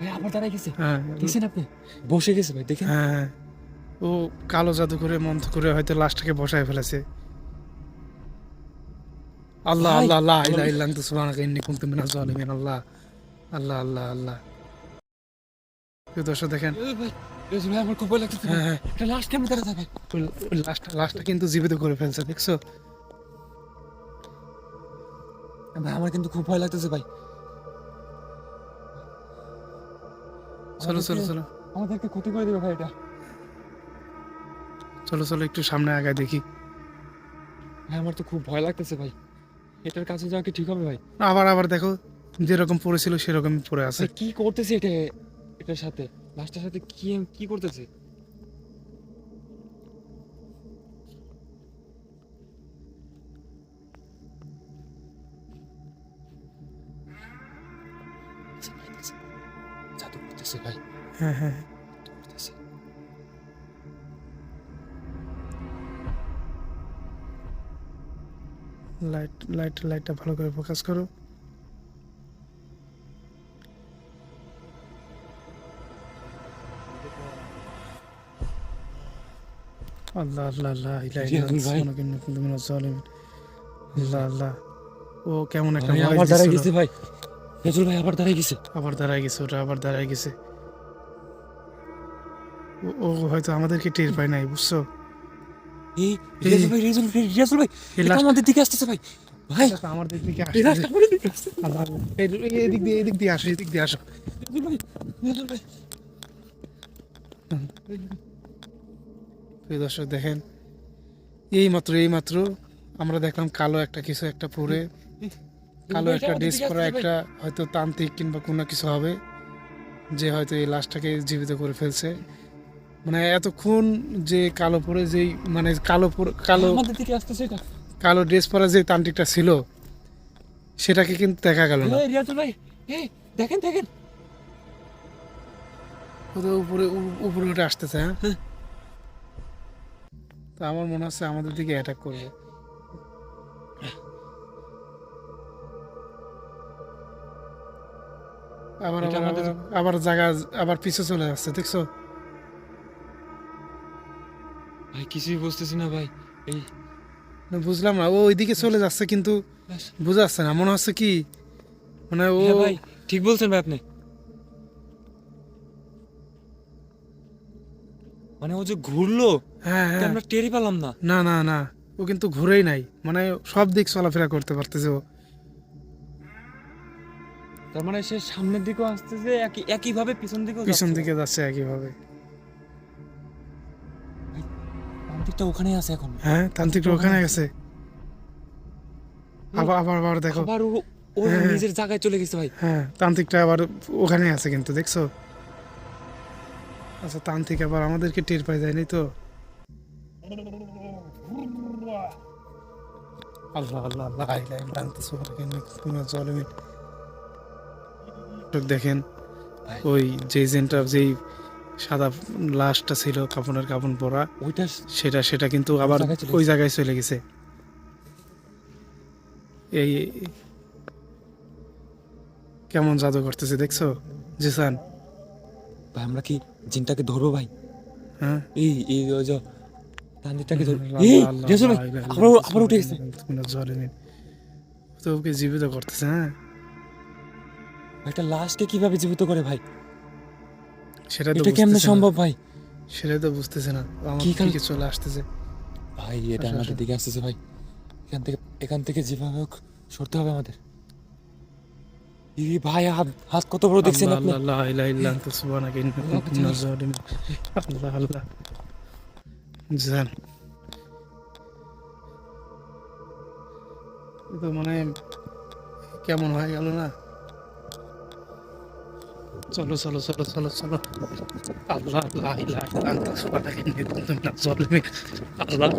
ভাই আবার দাঁড়ায় গেছে। হ্যাঁ। দেখছেন আপনি? বসে গেছে ভাই দেখেন। হ্যাঁ হ্যাঁ। ও কালো জাদু করে মন্ত্র করে হয়তো লাশটাকে বসায় ফেলেছে। আল্লাহ আল্লাহ আল্লাহ আমার- ইল্লা আনতা সুবহানাকা ইন্নী কুনতু মিনাজ জালিমিন আল্লাহ আল্লাহ আল্লাহ আল্লাহ। প্রিয় দর্শক দেখেন। এ ভাই রেজুল ভাই আমার খুব ভয় লাগতেছে। হ্যাঁ হ্যাঁ। এটা লাস্ট কেমন দাঁড়া কিন্তু জীবিত করে ফেলছে দেখছ? ভাই আমার কিন্তু খুব ভয় লাগতেছে ভাই। চলো চলো চলো। আমাদেরকে ক্ষতি করে দিবে ভাই এটা। চলো চলো একটু সামনে আগায় দেখি। ভাই আমার তো খুব ভয় লাগতেছে ভাই। এটার কাছে যাওয়া কি ঠিক হবে ভাই? আবার আবার দেখো যেরকম পড়েছিল সেরকমই পড়ে আছে। কি করতেছে এটা এটার সাথে? লাস্টের সাথে কি কি করতেছে? জাদু করতেছে ভাই হ্যাঁ হ্যাঁ করতেছে লাইট লাইট লাইটটা ভালো করে ফোকাস করো। আল্লাহ আল্লাহ আল্লাহ ইলাহা সুবহানাকা আল্লাহ আল্লাহ। ও কেমন একটা। গেছে ভাই। রেজুল ভাই আবার দাঁড়ায় গেছে। আবার দাঁড়ায় গেছে ওটা আবার দাঁড়ায় গেছে। ও- হয়তো আমাদেরকে টের পায় নাই বুঝছ? এই ভাই রেজুল ভাই রেজুল ভাই এটা আমাদের দিকে আসতেছে ভাই। ভাই আমাদের দিকে আসছে। এদিক দিয়ে এদিক দিয়ে আসো এদিক দিয়ে আসো। প্রিয় দর্শক দেখেন। এই মাত্র এই মাত্র আমরা দেখলাম কালো একটা কিছু একটা পরে। কালো একটা ড্রেস পরা একটা হয়তো তান্ত্রিক কিংবা কোনো কিছু হবে যে হয়তো এই লাশটাকে জীবিত করে ফেলছে। মানে এতক্ষণ যে কালো পরে যেই মানে কালো কালো কালো ড্রেস পরা যে তান্ত্রিকটা ছিল সেটাকে কিন্তু দেখা গেল না। দেখেন দেখেন। ও তো উপরে উপরে উঠে আসতেছে হ্যাঁ? তো আমার মনে হচ্ছে আমাদের দিকে অ্যাটাক করবে। আবার আবার জায়গা আবার পিছু চলে যাচ্ছে দেখছ? ভাই কিছুই বুঝতেছি না ভাই। এই না, বুঝলাম না ও ওইদিকে চলে যাচ্ছে কিন্তু বোঝা যাচ্ছে না মনে হচ্ছে কি? মানে ও হ্যাঁ ভাই ঠিক বলছেন ভাই আপনি। মানে ও যে ঘুরলো হ্যাঁ হ্যাঁ। আমরা টেরই পেলাম না। না না না ও কিন্তু ঘুরেই নাই। মানে সব দিক চলাফেরা করতে পারতেছে ও। তার মানে সে সামনের দিকেও আসতেছে একই একই ভাবে পিছন দিকেও পিছন দিকে যাচ্ছে একইভাবে দিকটা ওখানেই আছে এখন হ্যাঁ তান্ত্রিকটা ওখানে গেছে আবার আবার আবার দেখো আবার ও হ্যাঁ। নিজের জায়গায় চলে গেছে ভাই হ্যাঁ তান্ত্রিকটা আবার ওখানে আছে কিন্তু দেখছ আচ্ছা তান্ত্রিক আবার আমাদেরকে টের পাই যায়নি তো আল্লাহ আল্লাহ আল্লাহ লা ইলাহা ইল্লা সুবহানাকা ইন্নী কুনতু জালিমিন। দর্শক দেখেন ওই যে জেনটা যেই সাদা লাশটা ছিল কাপড়ের কাপড় পরা ওইটা সেটা সেটা কিন্তু আবার ওই জায়গায় চলে গেছে। এই কেমন জাদু করতেছে দেখছ? জিসান। ভাই আমরা কি জিনটাকে ধরবো ভাই? হ্যাঁ? এই এই ওই যে তান্দিরটাকে ধরবো। এই আল্লাহ, ভাই আবার আবার উঠে গেছে। তো ওকে জীবিত করতেছে হ্যাঁ? একটা লাশকে কীভাবে জীবিত করে ভাই? সেটা তো এটা কেমনে বুঝতেছে না। সম্ভব ভাই? সেটাই তো বুঝতেছে না। আমার কি দিকে চলে আসতেছে। ভাই এটা আসো, আমাদের আসো। দিকে আসতেছে ভাই। এখান থেকে এখান থেকে যেভাবে হোক সরতে হবে আমাদের। ই ভাই হাত হাত কত বড় দেখছেন আল্লাহ, আপনি? আল্লাহ, লা ইলাহা ইল্লা আনতা সুবহানাকা ইন্নী আল্লাহ, কুনতু মিনাজ জালিমিন। আল্লাহ আল্লাহ। জান। এ তো মানে কেমন হয়ে গেল না? চলো চলো চলো চলো চলো। আল্লাহ জালিমিন। আল্লাহ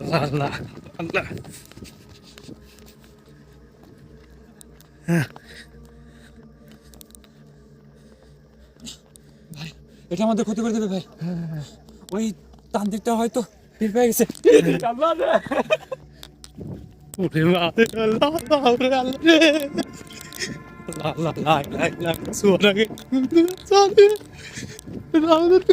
আল্লাহ আল্লাহ আল্লাহ ভাই এটা আমাদের ক্ষতি করে দেবে ভাই। ওই তান্ত্রিকটা হয়তো পেয়ে গেছে। আল্লাহ ওরে মা আল্লাহ, আল্লাহ। রে, আল্লাহ রে। আল্লাহ আল্লাহ লা ইলাহা ইল্লা আনতা সুবহানাকা ইন্নী কুনতু মিনাজ জালিমিন আমাদের